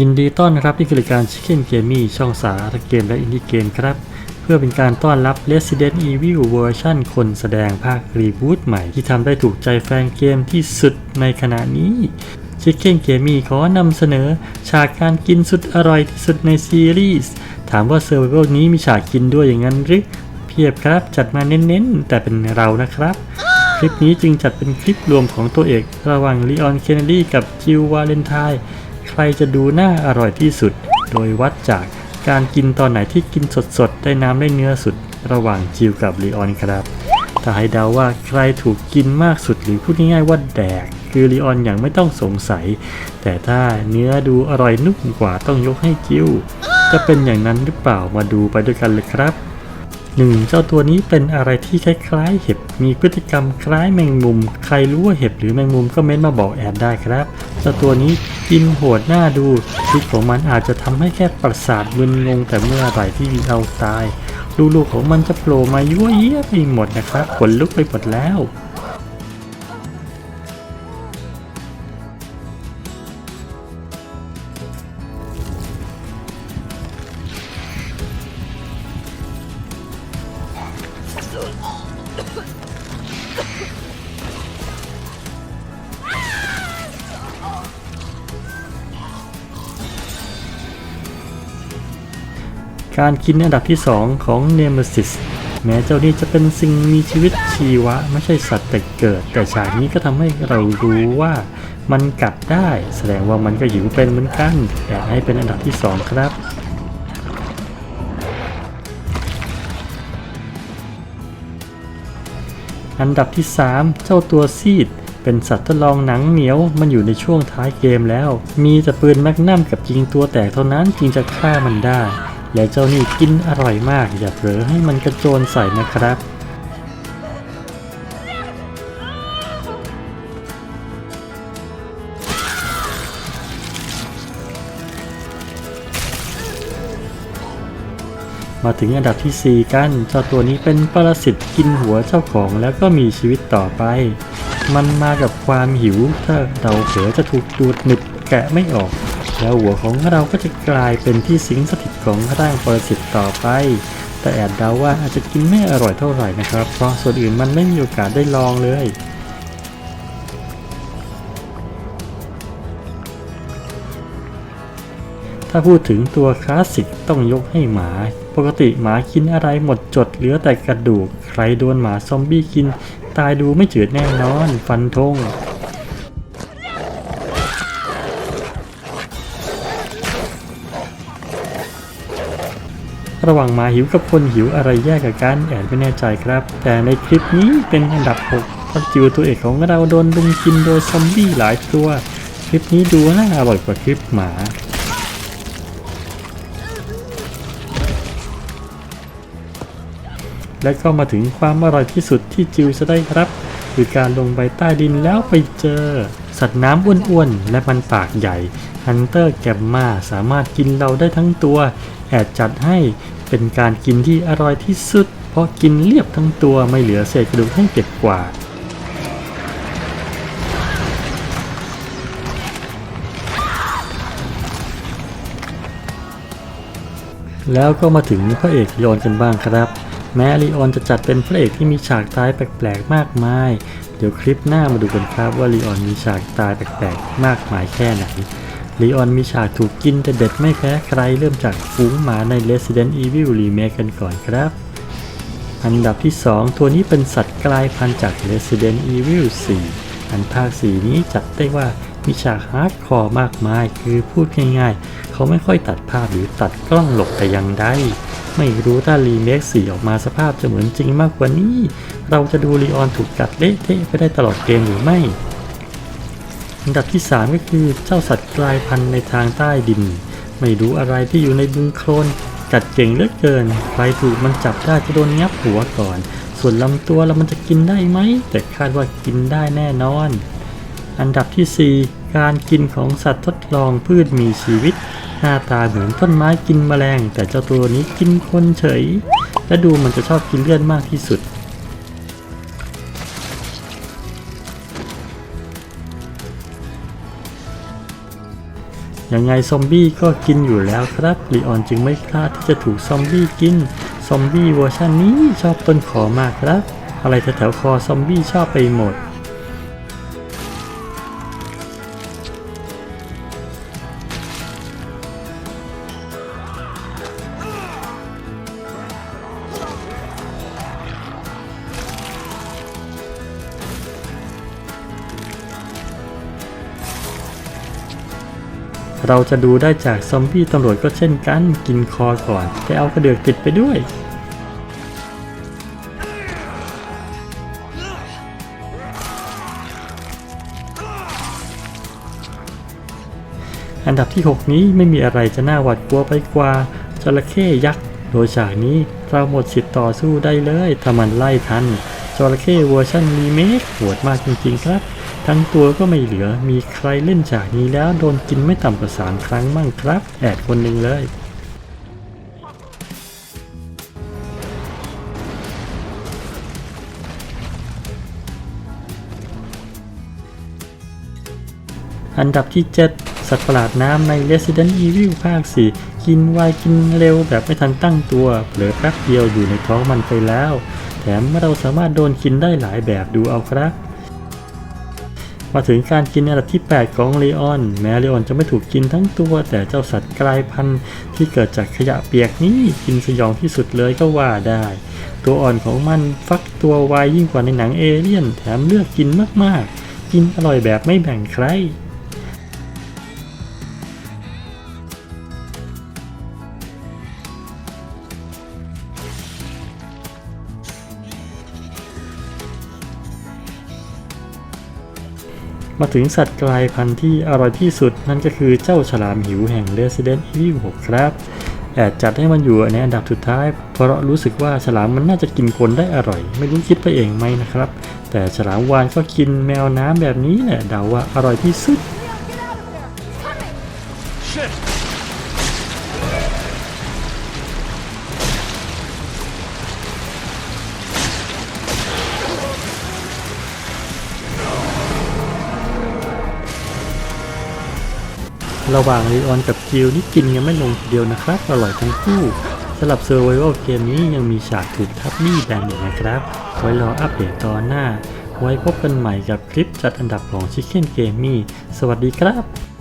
ยินดีต้อนรับที่คือรายการ Chicken Gaming ช่องสาระเกมและอินดี้เกมครับ เพื่อเป็นการต้อนรับ Resident Evil เวอร์ชันคนแสดงภาครีบูตใหม่ที่ทำได้ถูกใจแฟนเกมที่สุดในขณะนี้ Chicken Gaming ขอนำเสนอ ฉากการกินสุดอร่อยที่สุดในซีรีส์ถามว่า Survival นี้มีฉากกินด้วยอย่างนั้นหรือเพียบครับจัดมาเน้นๆ แต่เป็นเรานะครับคลิปนี้จึงจัดเป็นคลิปรวมของตัวเอก ระหว่างลีออน เคนเนดีกับจิลวาเลนไทน์ ใครจะดูน่าอร่อยที่สุด โดยวัดจากการกินตอนไหนที่กินสดๆ ได้น้ำได้เนื้อสุด ระหว่างจิลกับลีออนครับถ้าให้เดาว่าใครถูกกินมากสุดหรือพูดง่ายๆว่าแดก คือลีออนอย่างไม่ต้องสงสัย แต่ถ้าเนื้อดูอร่อยนุ่มกว่าต้องยกให้จิลจะเป็นอย่างนั้นหรือเปล่ามาดูไปด้วยกันเลยครับหนึ่งเจ้าตัวนี้เป็นอะไรที่คล้ายๆ เห็บ มีพฤติกรรมคล้ายแมงมุม ใครรู้ว่าเห็บหรือแมงมุมก็เม้นมาบอกแอดได้ครับ เจ้าตัวนี้ กินโหดหน้าดูพิษของมันอาจจะทำให้แค่ประสาทมึนงงแต่เมื่อไหร่ที่เราตาย ลูกๆของมันจะโผล่มายั่วเยี้ยไปหมดนะครับขนลุกไปหมดแล้ว การกินอันดับที่ 2 ของเนม s ซิสแม้เจ้านี่จะเป็นสิ่งมีชีวิตชีวะ ไม่ใช่สัตว์แต่เกิด แต่ฉากนี้ก็ทำให้เรารู้ว่ามันกัดได้ แสดงว่ามันก็หิวเป็นเหมือนกันแต่ให้เป็นอันดับที่ 2 ครับอันดับที่ 3 เจ้าตัวซีด เป็นสัตว์ทดลองหนังเหนียว มันอยู่ในช่วงท้ายเกมแล้ว มีแต่ปืนแมกนัมกับยิงตัวแตกเท่านั้นจึงจะฆ่ามันได้ และเจ้านี่กินอร่อยมาก อย่าเผลอให้มันกระโจนใส่นะครับ มาถึงอันดับทีสี่ 4 กัน เจ้าตัวนี้เป็นปรสิตกินหัวเจ้าของแล้วก็มีชีวิตต่อไป มันมากับความหิว ถ้าเราเผลอจะถูกดูดหนึบแกะไม่ออก แล้วหัวของเราก็จะกลายเป็นที่สิงส ของร่างปรสิตต่อไป แต่แอบเดาว่าอาจจะกินไม่อร่อยเท่าไหร่นะครับ เพราะส่วนอื่นมันไม่มีโอกาสได้ลองเลยถ้าพูดถึงตัวคลาสสิกต้องยกให้หมา ปกติหมากินอะไรหมดจดเหลือแต่กระดูก ใครโดนหมาซอมบี้กิน ตายดูไม่จืดแน่นอน ฟันธง ระหว่างหมาหิวกับคนหิวอะไรแย่กับกันแอนไม่แน่ใจครับ แต่ในคลิปนี้เป็นอันดับ 6 เพราะจิวตัวเอกของเราโดนลุมกินโดยซอมบี้หลายตัว คลิปนี้ดูน่าอร่อยกว่าคลิปหมาและก็มาถึงความอร่อยที่สุดที่จิวจะได้ครับ คือการลงไปใต้ดินแล้วไปเจอ สัตว์น้ำอ้วนๆ และมันปากใหญ่ฮันเตอร์แกมมาสามารถกินเราได้ทั้งตัว แอดจัดให้เป็นการกินที่อร่อยที่สุด เพราะกินเรียบทั้งตัวไม่เหลือเศษกระดูกให้เก็บกว่าแล้วก็มาถึงพระเอกลีออนกันบ้างครับ แม้ลีออนจะจัดเป็นพระเอกที่มีฉากตายแปลกๆมากมาย เดี๋ยวคลิปหน้ามาดูกันครับว่าลีออนมีฉากตายแปลกๆมากมายแค่ไหน ลีออนมีฉากถูกกินแต่เด็ดไม่แพ้ใครเริ่มจากฝูงหมาใน Resident Evil Remake กันก่อนครับ อันดับที่ 2 ตัวนี้เป็นสัตว์กลายพันธุ์จาก Resident Evil 4 อันภาค 4 นี้จัดได้ว่ามีฉากฮาร์ดคอร์มากมาย คือพูดง่ายๆ เขาไม่ค่อยตัดภาพหรือตัดกล้องหลบแต่ยังใดไม่รู้ถ้ารีเมค4ออกมาสภาพจะเหมือนจริงมากกว่านี้ เราจะดูลีออนถูกกัดเละเทะไปได้ตลอดเกมหรือไม่ อันดับที่ 3 ก็คือเจ้าสัตว์กลายพันธุ์ในทางใต้ดิน ไม่รู้อะไรที่อยู่ในบึงโคลนกัดเก่งเหลือเกิน ใครถูกมันจับได้จะโดนงับหัวก่อน ส่วนลำตัวแล้วมันจะกินได้ไหม แต่คาดว่ากินได้แน่นอน อันดับที่ 4 การกินของสัตว์ทดลองพืชมีชีวิต หน้าตาเหมือนต้นไม้กินแมลง แต่เจ้าตัวนี้กินคนเฉย และดูมันจะชอบกินเลือดมากที่สุด ยังไงซอมบี้ก็กินอยู่แล้วครับลีออนจึงไม่พลาดที่จะถูกซอมบี้กิน ซอมบี้เวอร์ชันนี้ชอบต้นขอมากครับ อะไรแถวๆคอซอมบี้ชอบไปหมด เราจะดูได้จากซอมบี้ตำรวจก็เช่นกันกินคอก่อนแต่เอากระเดือกติดไปด้วย อันดับที่ 6 นี้ไม่มีอะไรจะน่าหวาดกลัวไปกว่าจระเข้ยักษ์โดยฉากนี้เราหมดสิทธิ์ต่อสู้ได้เลยถ้ามันไล่ทันจระเข้เวอร์ชันรีเมคโหดมากจริงๆครับ ทั้งตัวก็ไม่เหลือ มีใครเล่นฉากนี้แล้วโดนกินไม่ต่ำกว่าสามครั้งมั่งครับ แอดคนหนึ่งเลยอันดับที่ 7 สัตว์ประหลาดน้ำใน Resident Evil ภาค 4 กินไวกินเร็วแบบไม่ทันตั้งตัวเผลอแป๊บเดียวอยู่ในท้องมันไปแล้ว แถมเราสามารถโดนกินได้หลายแบบดูเอาครับ มาถึงการกินอันดับที่ 8 ของเลออน แม้เลออนจะไม่ถูกกินทั้งตัว แต่เจ้าสัตว์กลายพันธุ์ที่เกิดจากขยะเปียกนี้กินสยองที่สุดเลยก็ว่าได้ ตัวอ่อนของมันฟักตัวไวยิ่งกว่าในหนังเอเลี่ยน แถมเลือกกินมากๆ กินอร่อยแบบไม่แบ่งใคร มาถึงสัตว์กลายพันธุ์ที่อร่อยที่สุด นั่นก็คือเจ้าฉลามหิวแห่ง Resident Evil 6 ครับแอบจัดให้มันอยู่ในอันดับสุดท้าย เพราะรู้สึกว่าฉลามมันน่าจะกินคนได้อร่อย ไม่รู้คิดไปเองไหมนะครับ แต่ฉลามวานก็กินแมวน้ำแบบนี้แหละเดาว่าอร่อยที่สุด ระหว่างลีออนกับจิลนี่กินยังไม่ลงทีเดียวนะครับ อร่อยทั้งคู่สำหรับเซอร์ไวโอเกมนี้ยังมีฉากถูกทับบี้แบนอีกนะครับ ไว้รออัปเดตตอนหน้า ไว้พบกันใหม่กับคลิปจัดอันดับของ Chicken Gaming สวัสดีครับ